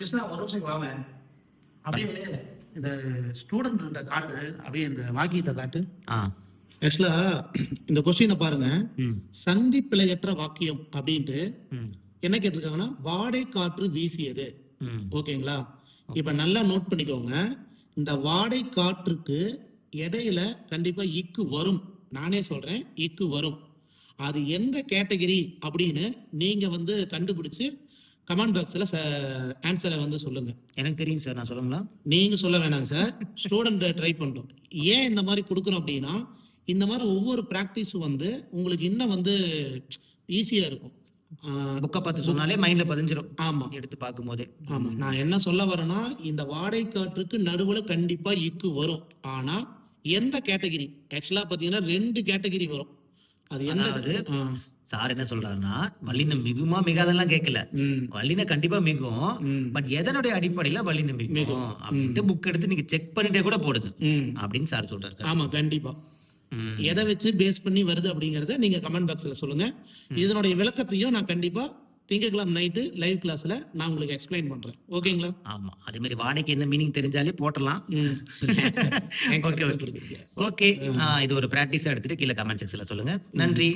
கிருஷ்ணா ஒரு நிமிஷம் வாங்க. அப்படியே இந்த ஸ்டூடெண்ட் காட்டு அப்படியே இந்த வாக்கியத்தை காட்டு. ஆக்சுவலா இந்த கொஸ்டினை பாருங்க. ம். சந்தி பிழையற்ற வாக்கியம் அப்படின்ட்டு என்ன கேட்டிருக்காங்கன்னா வாடை காற்று வீசியது ஓகேங்களா? இப்ப நல்லா நோட் பண்ணிக்கோங்க. இந்த வாடை காற்றுக்கு இடையில கண்டிப்பா இக்கு வரும். நானே சொல்றேன் இக்கு வரும். அது எந்த கேட்டகரி அப்படின்னு நீங்க வந்து கண்டுபிடிச்சு கமெண்ட் பாக்ஸ்ல ஆன்சரை வந்து சொல்லுங்க. எனக்கு தெரியும் சார் நான் சொல்லுங்களா நீங்க சொல்ல வேணாங்க சார். ஸ்டூடெண்ட் ட்ரை பண்ணிட்டோம் ஏன் இந்த மாதிரி கொடுக்குறோம் அப்படின்னா இந்த மாதிரி ஒவ்வொரு ப்ராக்டிஸும் வந்து உங்களுக்கு இன்னும் வந்து ஈஸியா இருக்கும். புக்கை பார்த்து சொன்னாலே மைண்ட்ல பதிஞ்சிரும். ஆமா. எடுத்து பார்க்கும்போதே. ஆமா. நான் என்ன சொல்ல வரேன்னா இந்த வாடகை காற்றுக்கு நடுவுல கண்டிப்பா இக்கு வரும். ஆனா எந்த கேட்டகிரி ஆக்சுவலா பாத்தீங்கன்னா ரெண்டு கேட்டகிரி வரும். அது ஆ, சார் என்ன சொல்றாருன்னா வல்லின மிகுமா மிகாதெல்லாம் கேட்கல. வல்லின கண்டிப்பா மிகும். பட் எதனுடைய அடிப்படையில வல்லின மிகும். அப்படின்ட்டு புக் எடுத்து நீங்க செக் பண்ணிட்டே கூட போடுங்க. அப்படின்னு சார் சொல்றாரு ஆமா கண்டிப்பா. எதை வச்சு பேஸ் பண்ணி வருது அப்படிங்கறத நீங்க கமெண்ட் பாக்ஸ்ல சொல்லுங்க. இதனுடைய விளக்கத்தையும் நான் கண்டிப்பா திங்கட்கிழமை நைட்டு லைவ் கிளாஸ்ல நான் உங்களுக்கு எக்ஸ்பிளைன் பண்றேன். ஓகேங்களா? ஆமா. அதே மாதிரி வாடகைக்கு என்ன மீனிங் தெரிஞ்சாலே போட்டலாம். ஓகே. ஓகே இது ஒரு பிராக்டிஸா எடுத்துட்டு கீழே கமெண்ட் செக்ஷன்ல சொல்லுங்க. நன்றி.